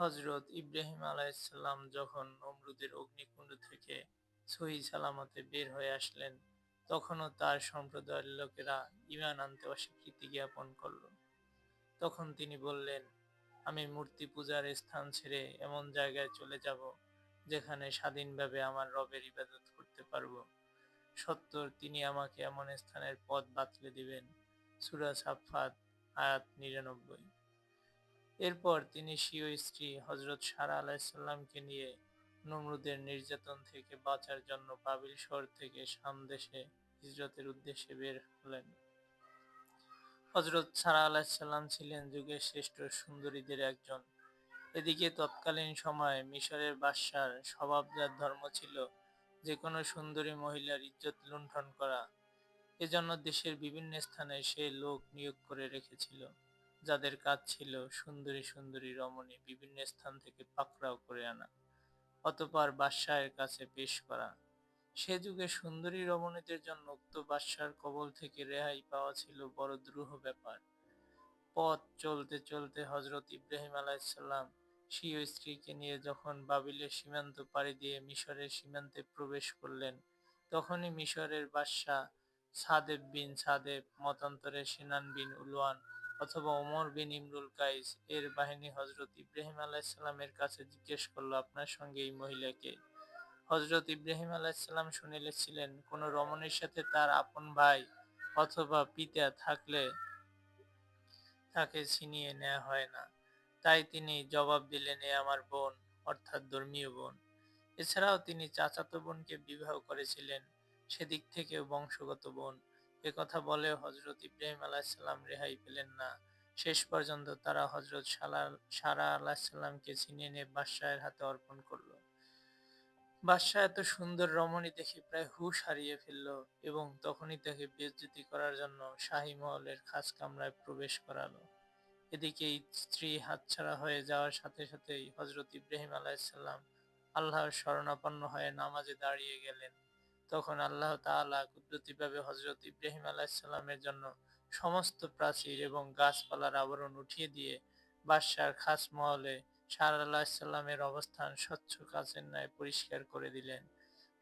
হজরত ইব্রাহিম আলাইসাল্লাম যখন নমরুদের অগ্নিকুণ্ড থেকে সহি সালামতে বের হয়ে আসলেন, তখনও তার সম্প্রদায়ের লোকেরা ইমান আনতে অস্বীকৃতি জ্ঞাপন করল। তখন তিনি বললেন, আমি মূর্তি পূজার স্থান ছেড়ে এমন জায়গায় চলে যাব, যেখানে স্বাধীনভাবে আমার রবের ইবাদত করতে পারব। সত্তর, তিনি আমাকে এমন স্থানের পথ বাতলে দিবেন। সুরা সাফাত আয়াত নিরানব্বই। এরপর তিনি স্বীয় স্ত্রী হজরত সারা আলাইসাল্লামকে নিয়ে নমরুদের নির্যাতন থেকে বাঁচার জন্য বাবিল শহর থেকে সামদেশে হিজরতের উদ্দেশ্যে বের হলেন। হজরত সারা আলাহিসাল্লাম ছিলেন যুগের শ্রেষ্ঠ সুন্দরীদের একজন। এদিকে তৎকালীন সময়ে মিশরের বাদশার স্বভাবজাত ধর্ম ছিল যে কোনো সুন্দরী মহিলার ইজ্জত লুণ্ঠন করা। এজন্য দেশের বিভিন্ন স্থানে সে লোক নিয়োগ করে রেখেছিল। যাদের কাজ ছিল সুন্দরী সুন্দরী রমণী বিভিন্ন স্থান থেকে পাকড়াও করে আনা, অতপর বাদশাহের কাছে পেশ করা। সে যুগে সুন্দরী রমণীদের জন্য উক্ত বাদশার কবল থেকে রেহাই পাওয়া ছিল বড় দ্রুহ ব্যাপার। পথ চলতে চলতে হজরত ইব্রাহিম আলাইসাল্লাম স্বীয় স্ত্রীকে নিয়ে যখন বাবিলের সীমান্ত পাড়ি দিয়ে মিশরের সীমান্তে প্রবেশ করলেন, তখনই মিশরের বাদশাহ সাদেব বিন সাদেব মতান্তরে সিনান বিন উলওয়ান অথবা ওমর বিন ইমরুল কাইস এর বাহিনী হজরত ইব্রাহিম আলাইসাল্লামের কাছে জিজ্ঞেস করল, আপনার সঙ্গে এই মহিলাকে? হজরত ইব্রাহিম আলাইসাল্লাম শুনিলেছিলেন কোন রমণীর সাথে তার আপন ভাই অথবা পিতা থাকলে তাকে ছিনিয়ে নেওয়া হয় না। তাই তিনি জবাব দিলেন, এ আমার বোন, অর্থাৎ ধর্মীয় বোন। এছাড়াও তিনি চাচাতো বোনকে বিবাহ করেছিলেন, সেদিক থেকেও বংশগত বোন। কথা বলে হজরত ইব্রাহিম আলাহিসাল্লাম রেহাই পেলেন না। শেষ পর্যন্ত তারা হজরত সারা আলাহিসাল্লামকে ছিনিয়ে নিয়ে বাদশাহের হাতে অর্পণ করল। বাদশাহ এত সুন্দর রমণী দেখে প্রায় হুশ হারিয়ে ফেলল এবং তখনই তাকে বেজ্জতি করার জন্য শাহী মহলের খাস কামরায় প্রবেশ করালো। এদিকে স্ত্রী হাতছাড়া হয়ে যাওয়ার সাথে সাথেই হজরত ইব্রাহিম আলাহিসাল্লাম আল্লাহর শরণাপন্ন হয়ে নামাজে দাঁড়িয়ে গেলেন। তখন আল্লাহ তাআলা কুদরতিভাবে হজরত ইব্রাহিম আলাহিসাল্লামের জন্য সমস্ত প্রাচীর এবং গাছপালার আবরণ উঠিয়ে দিয়ে বাদশার খাস মহলে সার আলাহিসাল্লামের অবস্থান স্বচ্ছ কাচের ন্যায় পরিষ্কার করে দিলেন,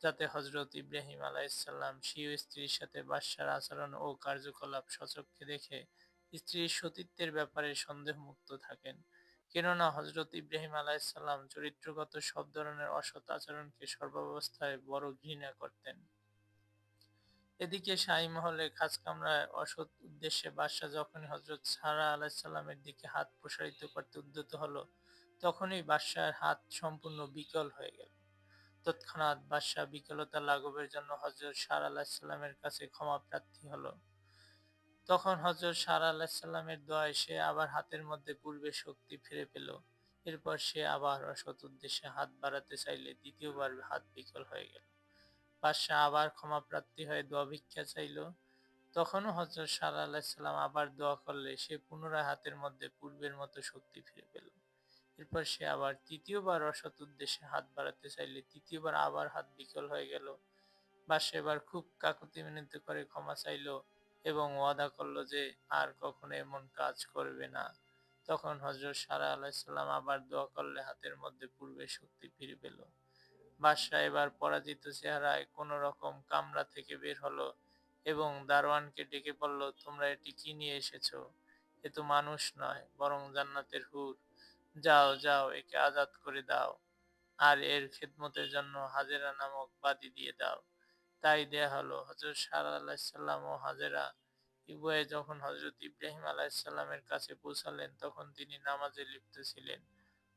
যাতে হজরত ইব্রাহিম আলাইসাল্লাম স্বীয় স্ত্রীর সাথে বাদশার আচরণ ও কার্যকলাপ সচক্ষে দেখে স্ত্রীর সতীত্বের ব্যাপারে সন্দেহমুক্ত থাকেন। কেননা হজরত ইব্রাহিম আলাইসাল্লাম চরিত্রগত সব ধরনের অসৎ আচরণকে সর্বাবস্থায় বড় ঘৃণা করতেন। এদিকে শাহী মহলে খাস কামরায় অসৎ উদ্দেশ্যে বাদশাহ যখনই হজরত সারা আলাইসাল্লামের দিকে হাত প্রসারিত করতে উদ্যত হলো, তখনই বাদশাহের হাত সম্পূর্ণ বিকল হয়ে গেল। তৎক্ষণাৎ বাদশাহ বিকলতা লাঘবের জন্য হজরত সার আলাহিসাল্লামের কাছে ক্ষমা প্রার্থী হলো। তখন হজরত সার আলাহিসাল্লামের দোয়ায় সে আবার হাতের মধ্যে পূর্বে শক্তি ফিরে পেল। এরপর সে আবার অসৎ উদ্দেশ্যে হাত বাড়াতে চাইলে দ্বিতীয়বার হাত বিকল হয়ে গেল। বাদশাহ আবার ক্ষমা প্রার্থী হয়ে দোয়া ভিক্ষা চাইল। তখনও হজরত সার আলাহিসাল্লাম আবার দোয়া করলে সে পুনরায় হাতের মধ্যে পূর্বের মতো শক্তি ফিরে পেল। এরপর সে আবার তৃতীয়বার অসৎ উদ্দেশ্যে হাত বাড়াতে চাইলে তৃতীয়বার আবার হাত বিকল হয়ে গেল। সে এবার খুব কাকুতি মিনতি করে ক্ষমা চাইল। এবং ওয়াদা করল যে আর কখনো এমন কাজ করবে না। তখন হজরত সারা আলাইসাল্লাম আবার দোয়া করলে হাতের মধ্যে পূর্বে শক্তি ফিরে পেল। বাদশাহ এবার পরাজিত চেহারায় কোন রকম কামরা থেকে বের হলো এবং দারোয়ানকে ডেকে বলল, তোমরা এটি কি নিয়ে এসেছ? এ তো মানুষ নয়, বরং জান্নাতের হুর। যাও যাও, একে আজাদ করে দাও। আর এর খেদমতের জন্য হাজেরা নামক বাদি দিয়ে দাও। তাই দেয়া হলো। হজরত সার আলাহিসাল্লাম ও হাজেরা উভয়ে যখন হজরত ইব্রাহিম আলাহিসাল্লামের কাছে পৌঁছালেন, তখন তিনি নামাজে লিপ্ত ছিলেন।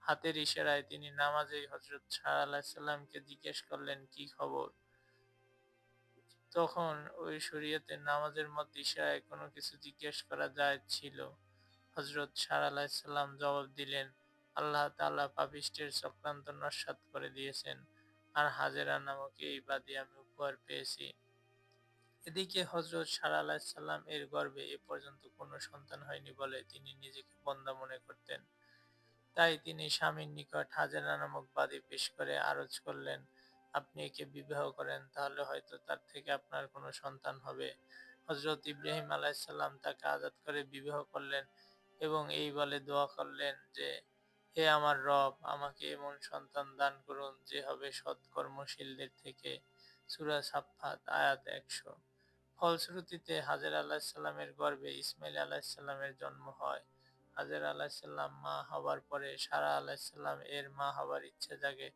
হাতের ইশারায় তিনি নামাজে হজরত সার আলাহিসাল্লামকে জিজ্ঞেস করলেন, কি খবর? তখন ওই শরীয়তের নামাজের মধ্যে ইশারায় কোনো কিছু জিজ্ঞেস করা যায় ছিল। হজরত সার আলাহিসাল্লাম জবাব দিলেন, আল্লাহ তাআলা পাপিষ্টের চক্রান্ত নস্বাত করে দিয়েছেন। আর হাজেরা নামক এই বাদী আমি উপহার পেয়েছি। এদিকে হজরত সারা আলাহিসাল্লাম এর গর্বে এ পর্যন্ত কোনো সন্তান হয়নি বলে তিনি নিজেকে বন্দা মনে করতেন। তাই তিনি স্বামীর নিকট হাজেরা নামক বাদী পেশ করে আরজ করলেন, আপনি একে বিবাহ করেন, তাহলে হয়তো তার থেকে আপনার কোনো সন্তান হবে। হজরত ইব্রাহিম আলাইসাল্লাম তাকে আজাদ করে বিবাহ করলেন এবং এই বলে দোয়া করলেন যে, হে আমার রব, আমাকে এমন সন্তান দান করুন যে হবে সৎকর্মশীলদের থেকে সুরা সাফাত আয়াত একশো। ফলশ্রুতিতে হাজর আলাহিসাল্লামের গর্ভে ইসমাইল আলাহিসাল্লামের জন্ম হয়। হাজর আলাহিসাল্লাম মা হবার পরে সারা আলাহিসাল্লাম এর মা হবার ইচ্ছে জাগে।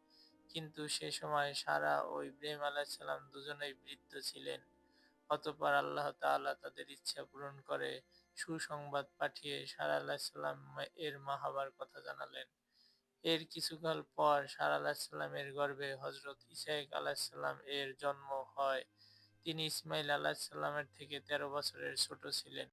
কিন্তু সে সময় সারা ও ইব্রাহিম আলাহিসাল্লাম দুজনেই বৃদ্ধ ছিলেন। অতপর আল্লাহ তাআলা তাদের ইচ্ছা পূরণ করে সুসংবাদ পাঠিয়ে সারা আলাহিসাল্লাম এর মা হবার কথা জানালেন। এর কিছুকাল পর সারা আলাহিসাল্লামের গর্ভে হজরত ইসাইক আলাহিসাল্লাম এর জন্ম হয়। তিনি ইসমাইল আলাহিসাল্লামের থেকে তেরো বছরের ছোট ছিলেন।